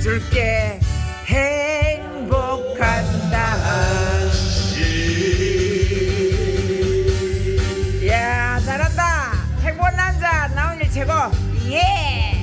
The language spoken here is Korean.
줄게. 행복한다 야 잘한다. 행복한 남자 나온 일 최고 예.